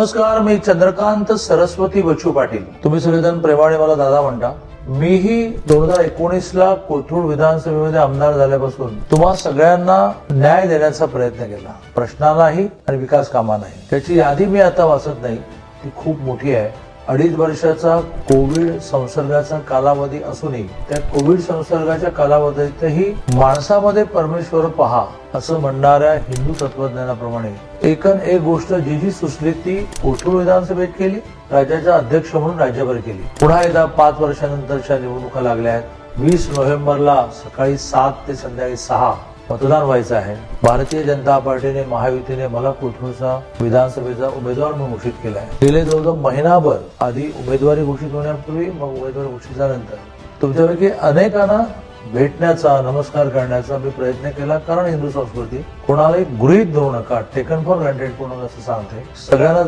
नमस्कार मी चंद्रकांत सरस्वती बच्चू पाटील. तुम्ही सगळेजण प्रेमाने मला दादा म्हणता. मीही दोन हजार एकोणीस ला कोथरूड विधानसभेमध्ये आमदार झाल्यापासून तुम्हा सगळ्यांना न्याय देण्याचा प्रयत्न केला. प्रश्नालाही आणि विकास कामांनाही त्याची यादी मी आता वाचत नाही. ती खूप मोठी आहे. अडीच वर्षाचा कोविड संसर्गाचा कालावधी असूनही त्या कोविड संसर्गाच्या कालावधीतही माणसामध्ये परमेश्वर पहा असं म्हणणाऱ्या हिंदू तत्वज्ञानाप्रमाणे. एकन एक गोष्ट जी जी सुचली ती कोथरूड विधानसभेत केली राज्याचा अध्यक्ष म्हणून राज्यभर केली. पुन्हा एकदा पाच वर्षानंतरच्या निवडणुका लागल्या आहेत. वीस नोव्हेंबरला सकाळी सात ते संध्याकाळी सहा. मतदान व्हायचं आहे. भारतीय जनता पार्टीने महायुतीने मला कोथरूडचा विधानसभेचा उमेदवार म्हणून घोषित केला आहे गेले जवळजवळ महिनाभर आधी उमेदवारी घोषित होण्यापूर्वी मग उमेदवार घोषित झाल्यानंतर तुमच्यापैकी अनेकांना भेटण्याचा नमस्कार करण्याचा मी प्रयत्न केला कारण हिंदू संस्कृती कोणालाही गृहित धरू नका. टेकन फॉर ग्रँटेड कोणाला असं सांगते. सगळ्यांना